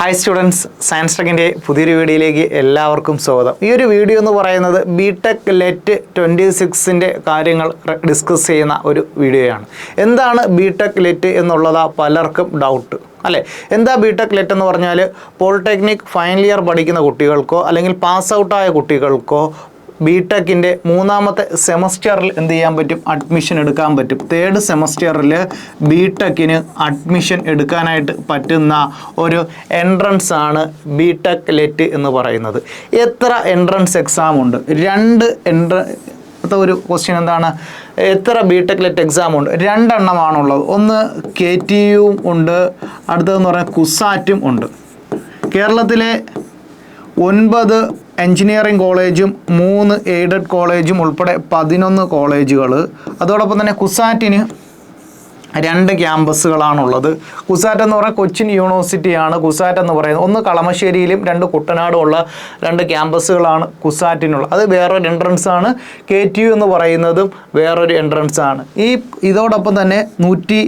Hi students science ടെക്കിന്റെ പുതിയൊരു വീഡിയോയിലേക്ക് എല്ലാവർക്കും സ്വാഗതം. ഈ ഒരു വീഡിയോ എന്ന് പറയുന്നത് ബി ടെക് ലെറ്റ് ട്വന്റി സിക്സിന്റെ കാര്യങ്ങൾ ഡിസ്കസ് ചെയ്യുന്ന ഒരു വീഡിയോയാണ്. എന്താണ് ബി ടെക് ലെറ്റ് എന്നുള്ളതാ പലർക്കും ഡൗട്ട് അല്ലേ? എന്താ ബി ടെക് ലെറ്റ് എന്ന് പറഞ്ഞാൽ പോളിടെക്നിക് ഫൈനൽ ഇയർ പഠിക്കുന്ന കുട്ടികൾക്കോ അല്ലെങ്കിൽ പാസ് ഔട്ടായ കുട്ടികൾക്കോ ബി ടെക്കിന്റെ മൂന്നാമത്തെ സെമസ്റ്ററിൽ എന്ത് ചെയ്യാൻ പറ്റും? അഡ്മിഷൻ എടുക്കാൻ പറ്റും. തേർഡ് സെമസ്റ്ററിൽ ബി ടെക്കിന് അഡ്മിഷൻ എടുക്കാനായിട്ട് പറ്റുന്ന ഒരു എൻട്രൻസ് ആണ് ബി ടെക് ലെറ്റ് എന്ന് പറയുന്നത്. എത്ര എൻട്രൻസ് എക്സാം ഉണ്ട്? രണ്ട് എൻട്ര അടുത്ത ഒരു ക്വസ്റ്റ്യൻ എന്താണ്? എത്ര ബി ടെക് ലെറ്റ് എക്സാം ഉണ്ട് രണ്ടെണ്ണമാണുള്ളത് ഒന്ന് കെ ടി യുവും ഉണ്ട്. അടുത്തതെന്ന് പറഞ്ഞാൽ കുസാറ്റും ഉണ്ട്. കേരളത്തിലെ ഒൻപത് എഞ്ചിനീയറിംഗ് കോളേജും മൂന്ന് എയ്ഡഡ് കോളേജും ഉൾപ്പെടെ പതിനൊന്ന് കോളേജുകൾ അതോടൊപ്പം തന്നെ കുസാറ്റിന് രണ്ട് ക്യാമ്പസുകളാണുള്ളത്. കുസാറ്റ് എന്ന് പറയുന്നത് കൊച്ചിൻ യൂണിവേഴ്സിറ്റിയാണ് കുസാറ്റ് എന്ന് പറയുന്നത്. ഒന്ന് കളമശ്ശേരിയിലും രണ്ട് കുട്ടനാടും ഉള്ള രണ്ട് ക്യാമ്പസുകളാണ് കുസാറ്റിനുള്ളത്. അത് വേറൊരു എൻട്രൻസ് ആണ്. കെ ടി യു എന്ന് പറയുന്നതും വേറൊരു എൻട്രൻസ് ആണ്. ഈ ഇതോടൊപ്പം തന്നെ നൂറ്റി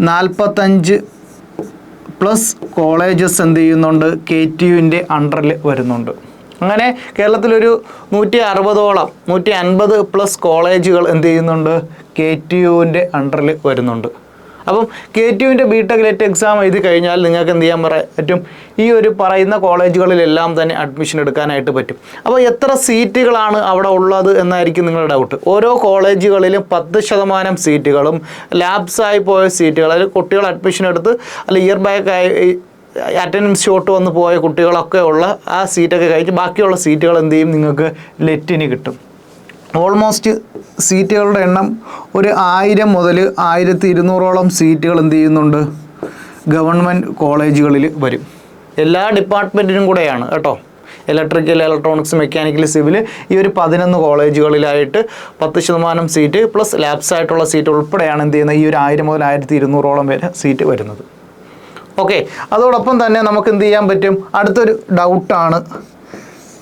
നാൽപ്പത്തഞ്ച് പ്ലസ് കോളേജസ് എന്ത് ചെയ്യുന്നുണ്ട്? കെ ടി യുവിന്റെ അണ്ടറിൽ വരുന്നുണ്ട്. അങ്ങനെ കേരളത്തിലൊരു നൂറ്റി അറുപതോളം നൂറ്റി അൻപത് പ്ലസ് കോളേജുകൾ എന്ത് ചെയ്യുന്നുണ്ട്? കെ ടി യുവിന്റെ അണ്ടറിൽ വരുന്നുണ്ട്. അപ്പം കെ ടി യുവിന്റെ ബി ടെക് ലെറ്റ് എക്സാം എഴുതി കഴിഞ്ഞാൽ നിങ്ങൾക്ക് എന്ത് ചെയ്യാൻ പറ്റും? ഈ ഒരു പറയുന്ന കോളേജുകളിലെല്ലാം തന്നെ അഡ്മിഷൻ എടുക്കാനായിട്ട് പറ്റും. അപ്പോൾ എത്ര സീറ്റുകളാണ് അവിടെ ഉള്ളത് എന്നായിരിക്കും നിങ്ങളുടെ ഡൗട്ട് ഓരോ കോളേജുകളിലും പത്ത് ശതമാനം സീറ്റുകളും ലാബ്സായി പോയ സീറ്റുകൾ അതിൽ കുട്ടികൾ അഡ്മിഷൻ എടുത്ത് അല്ല ഇയർ ബാക്ക് ആയി അറ്റൻഡൻസ് ഷോട്ട് വന്ന് പോയ കുട്ടികളൊക്കെ ഉള്ള ആ സീറ്റൊക്കെ കഴിച്ച് ബാക്കിയുള്ള സീറ്റുകൾ എന്ത് ചെയ്യും? നിങ്ങൾക്ക് ലെറ്റിന് കിട്ടും. ഓൾമോസ്റ്റ് സീറ്റുകളുടെ എണ്ണം ഒരു ആയിരം മുതൽ ആയിരത്തി ഇരുന്നൂറോളം സീറ്റുകൾ എന്ത് ചെയ്യുന്നുണ്ട്? ഗവൺമെന്റ് കോളേജുകളിൽ വരും. എല്ലാ ഡിപ്പാർട്ട്മെന്റിനും കൂടെയാണ് കേട്ടോ. ഇലക്ട്രിക്കൽ ഇലക്ട്രോണിക്സ് മെക്കാനിക്കൽ സിവിൽ ഈ ഒരു പതിനൊന്ന് കോളേജുകളിലായിട്ട് പത്ത് ശതമാനം സീറ്റ് പ്ലസ് ലാബ്സ് ആയിട്ടുള്ള സീറ്റ് ഉൾപ്പെടെയാണ് എന്ത് ചെയ്യുന്നത്? ഈ ഒരു ആയിരം മുതൽ ആയിരത്തി ഇരുന്നൂറോളം വരെ സീറ്റ് വരുന്നത്. ഓക്കെ അതോടൊപ്പം തന്നെ നമുക്ക് എന്ത് ചെയ്യാൻ പറ്റും? അടുത്തൊരു ഡൗട്ടാണ്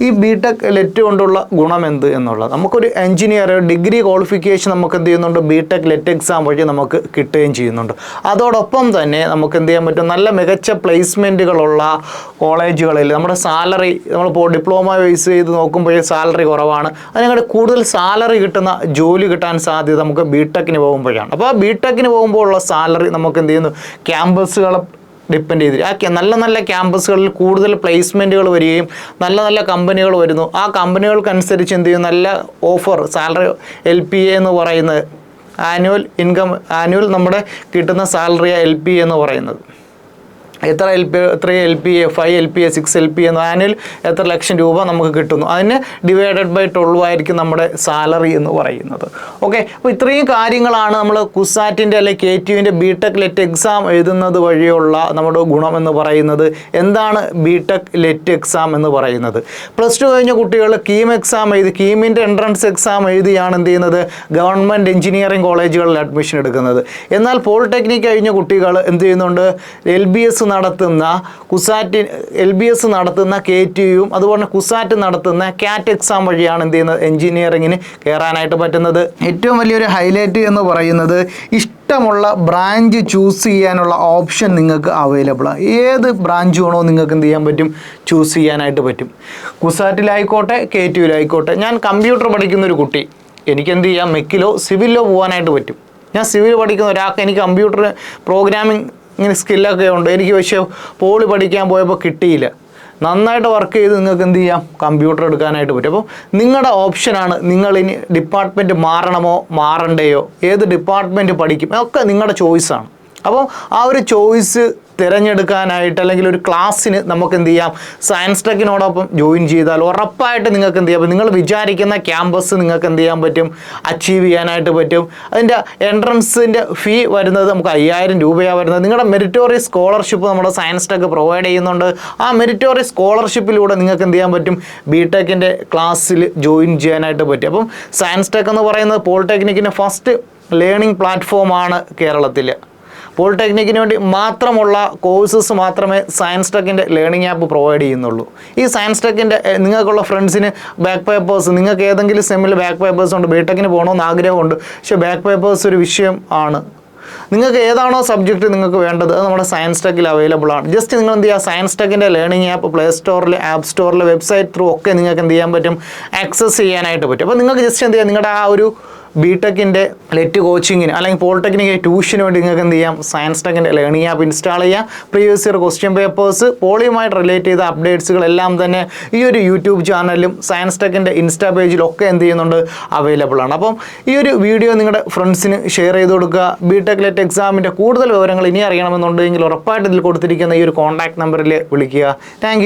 ഈ ബി ടെക് ലെറ്റ് കൊണ്ടുള്ള ഗുണം എന്ത് എന്നുള്ളത്? നമുക്കൊരു എഞ്ചിനീയർ ഡിഗ്രി ക്വാളിഫിക്കേഷൻ നമുക്ക് എന്ത് ചെയ്യുന്നുണ്ട്? ബി ടെക് ലെറ്റ് എക്സാം വഴി നമുക്ക് കിട്ടുകയും ചെയ്യുന്നുണ്ട്. അതോടൊപ്പം തന്നെ നമുക്ക് എന്ത് ചെയ്യാൻ പറ്റും? നല്ല മികച്ച പ്ലേസ്മെന്റുകളുള്ള കോളേജുകളിൽ നമ്മുടെ സാലറി നമ്മളിപ്പോൾ ഡിപ്ലോമ ബേസ് ചെയ്ത് നോക്കുമ്പോഴേ സാലറി കുറവാണ്. അതിനങ്ങോട്ട് കൂടുതൽ സാലറി കിട്ടുന്ന ജോലി കിട്ടാൻ സാധ്യത നമുക്ക് ബി ടെക്കിന് പോകുമ്പോഴാണ്. അപ്പോൾ ബി ടെക്കിന് പോകുമ്പോൾ ഉള്ള സാലറി നമുക്ക് എന്ത് ചെയ്യുന്നു? ക്യാമ്പസുകളെ ഡിപ്പെൻഡ് ചെയ്തിട്ട് ആ നല്ല നല്ല ക്യാമ്പസുകളിൽ കൂടുതൽ പ്ലേസ്മെന്റുകൾ വരികയും നല്ല നല്ല കമ്പനികൾ വരുന്നു. ആ കമ്പനികൾക്കനുസരിച്ച് എന്ത് ചെയ്യും? നല്ല offer salary L P A എന്ന് പറയുന്നത്. ആനുവൽ ഇൻകം ആനുവൽ നമ്മുടെ കിട്ടുന്ന സാലറിയാണ് എൽ പി എന്ന് പറയുന്നത്. എത്ര L P three L P A five L P A six L P എന്ന ആനുവൽ എത്ര ലക്ഷം രൂപ നമുക്ക് കിട്ടുന്നു. അതിന് ഡിവൈഡഡ് ബൈ ട്വൽവ് ആയിരിക്കും നമ്മുടെ സാലറി എന്ന് പറയുന്നത്. ഓക്കെ അപ്പോൾ ഇത്രയും കാര്യങ്ങളാണ് നമ്മൾ കുസാറ്റിന്റെ അല്ലെങ്കിൽ കെ ടി യുവിന്റെ ബി ടെക് ലെറ്റ് എക്സാം എഴുതുന്നത് വഴിയുള്ള നമ്മുടെ ഗുണം എന്ന് പറയുന്നത്. എന്താണ് ബി ടെക് ലെറ്റ് എക്സാം എന്ന് പറയുന്നത്? പ്ലസ് ടു കഴിഞ്ഞ കുട്ടികൾ കീം എക്സാം എഴുതി കീമിന്റെ എൻട്രൻസ് എക്സാം എഴുതിയാണ് എന്ത് ചെയ്യുന്നത്? ഗവൺമെന്റ് എഞ്ചിനീയറിംഗ് കോളേജുകളിൽ അഡ്മിഷൻ എടുക്കുന്നത്. എന്നാൽ പോളിടെക്നിക് കഴിഞ്ഞ കുട്ടികൾ എന്ത് ചെയ്യുന്നുണ്ട്? എൽ ബി എസ് നടത്തുന്ന കുസാറ്റ് എൽ ബി എസ് നടത്തുന്ന കെ ടി യുവും അതുപോലെ കുസാറ്റ് നടത്തുന്ന കാറ്റ് എക്സാം വഴിയാണ് എന്ത് ചെയ്യുന്നത്? എഞ്ചിനീയറിങ്ങിന് കയറാനായിട്ട് പറ്റുന്നത്. ഏറ്റവും വലിയൊരു ഹൈലൈറ്റ് എന്ന് പറയുന്നത് ഇഷ്ടമുള്ള ബ്രാഞ്ച് ചൂസ് ചെയ്യാനുള്ള ഓപ്ഷൻ നിങ്ങൾക്ക് അവൈലബിൾ ആണ് ഏത് ബ്രാഞ്ച് വേണോ നിങ്ങൾക്ക് എന്ത് ചെയ്യാൻ പറ്റും? ചൂസ് ചെയ്യാനായിട്ട് പറ്റും. കുസാറ്റിലായിക്കോട്ടെ കെ ടി യുലായിക്കോട്ടെ ഞാൻ കമ്പ്യൂട്ടർ പഠിക്കുന്ന ഒരു കുട്ടി. എനിക്ക് എന്ത് ചെയ്യാം? മെക്കിലോ സിവിലോ പോകാനായിട്ട് പറ്റും. ഞാൻ സിവിൽ പഠിക്കുന്ന ഒരാൾക്ക് എനിക്ക് കമ്പ്യൂട്ടർ പ്രോഗ്രാമിംഗ് ഇങ്ങനെ സ്കില്ലൊക്കെ ഉണ്ട്. എനിക്ക് പക്ഷേ പോളി പഠിക്കാൻ പോയപ്പോൾ കിട്ടിയില്ല. നന്നായിട്ട് വർക്ക് ചെയ്ത് നിങ്ങൾക്ക് എന്ത് ചെയ്യാം? കമ്പ്യൂട്ടർ എടുക്കാനായിട്ട് പറ്റും. അപ്പോൾ നിങ്ങളുടെ ഓപ്ഷനാണ് നിങ്ങൾ ഇനി ഡിപ്പാർട്ട്മെന്റ് മാറണമോ? മാറണ്ടയോ? ഏത് ഡിപ്പാർട്ട്മെന്റ് പഠിക്കും? ഒക്കെ നിങ്ങളുടെ ചോയ്സാണ് അപ്പോൾ ആ ഒരു ചോയ്സ് തിരഞ്ഞെടുക്കാനായിട്ട് അല്ലെങ്കിൽ ഒരു ക്ലാസ്സിന് നമുക്ക് എന്ത് ചെയ്യാം? സയൻസ് ടെക്കിനോടൊപ്പം ജോയിൻ ചെയ്താൽ ഉറപ്പായിട്ട് നിങ്ങൾക്ക് എന്ത് ചെയ്യാം നിങ്ങൾ വിചാരിക്കുന്ന ക്യാമ്പസ് നിങ്ങൾക്ക് എന്ത് ചെയ്യാൻ പറ്റും? അച്ചീവ് ചെയ്യാനായിട്ട് പറ്റും. അതിന്റെ എൻട്രൻസിന്റെ ഫീ വരുന്നത് നമുക്ക് അയ്യായിരം രൂപയാണ് വരുന്നത്. നിങ്ങളുടെ മെറിറ്റോറി സ്കോളർഷിപ്പ് നമ്മുടെ സയൻസ് ടെക്ക് പ്രൊവൈഡ് ചെയ്യുന്നുണ്ട്. ആ മെറിറ്റോറി സ്കോളർഷിപ്പിലൂടെ നിങ്ങൾക്ക് എന്ത് ചെയ്യാൻ പറ്റും? ബി ടെക്കിന്റെ ക്ലാസ്സിൽ ജോയിൻ ചെയ്യാനായിട്ട് പറ്റും. അപ്പം സയൻസ് ടെക് എന്ന് പറയുന്നത് പോളിടെക്നിക്കിന്റെ ഫസ്റ്റ് ലേണിംഗ് പ്ലാറ്റ്ഫോമാണ് കേരളത്തിൽ പോളിടെക്നിക്കിന് വേണ്ടി മാത്രമുള്ള കോഴ്സസ് മാത്രമേ സയൻസ് ടെക്കിന്റെ ലേണിംഗ് ആപ്പ് പ്രൊവൈഡ് ചെയ്യുന്നുള്ളൂ. ഈ സയൻസ് ടെക്കിന്റെ നിങ്ങൾക്കുള്ള ഫ്രണ്ട്സിന് ബാക്ക് പേപ്പേഴ്സ് നിങ്ങൾക്ക് ഏതെങ്കിലും സെമ്മിൽ ബാക്ക് പേപ്പേഴ്സ് ഉണ്ട് ബിടെക്കിന് പോകണമെന്ന് ആഗ്രഹമുണ്ട് പക്ഷേ ബാക്ക് പേപ്പേഴ്സ് ഒരു വിഷയം ആണ്. നിങ്ങൾക്ക് ഏതാണോ സബ്ജക്റ്റ് നിങ്ങൾക്ക് വേണ്ടത് അത് നമ്മുടെ സയൻസ് ടെക്കിൽ അവൈലബിൾ ആണ്. ജസ്റ്റ് നിങ്ങൾ എന്ത് ചെയ്യുക സയൻസ് ടെക്കിന്റെ ലേണിംഗ് ആപ്പ് പ്ലേ സ്റ്റോറിൽ ആപ്പ് സ്റ്റോറിൽ വെബ്സൈറ്റ് ത്രൂ ഒക്കെ നിങ്ങൾക്ക് എന്ത് ചെയ്യാൻ പറ്റും? ആക്സസ് ചെയ്യാനായിട്ട് പറ്റും. അപ്പോൾ നിങ്ങൾക്ക് ജസ്റ്റ് എന്ത് ചെയ്യാം നിങ്ങളുടെ ആ ഒരു ബി ടെക്കിന്റെ ലെറ്റ് കോച്ചിങ്ങിന് അല്ലെങ്കിൽ പോളിടെക്നിക്കിന്റെ ട്യൂഷന് വേണ്ടി നിങ്ങൾക്ക് എന്ത് ചെയ്യാം? സയൻസ് ടെക്കിന്റെ ലേണിംഗ് ആപ്പ് ഇൻസ്റ്റാൾ ചെയ്യാം. പ്രീവിയസ് ഇയർ ക്വസ്റ്റ്യൻ പേപ്പേഴ്സ് പോളിയുമായിട്ട് റിലേറ്റ് ചെയ്ത അപ്ഡേറ്റ്സുകളെല്ലാം തന്നെ ഈ ഒരു യൂട്യൂബ് ചാനലിലും സയൻസ് ടെക്കിന്റെ ഇൻസ്റ്റാ പേജിലൊക്കെ എന്ത് ചെയ്യുന്നുണ്ട്? അവൈലബിൾ ആണ്. അപ്പം ഈ ഒരു വീഡിയോ നിങ്ങളുടെ ഫ്രണ്ട്സിന് ഷെയർ ചെയ്ത് കൊടുക്കുക. ബിടെക് ലെറ്റ് എക്സാമിന്റെ കൂടുതൽ വിവരങ്ങൾ ഇനി അറിയണമെന്നുണ്ടെങ്കിൽ ഉറപ്പായിട്ട് ഇതിൽ കൊടുത്തിരിക്കുന്ന ഈ ഒരു കോൺടാക്ട് നമ്പറിൽ വിളിക്കുക. താങ്ക്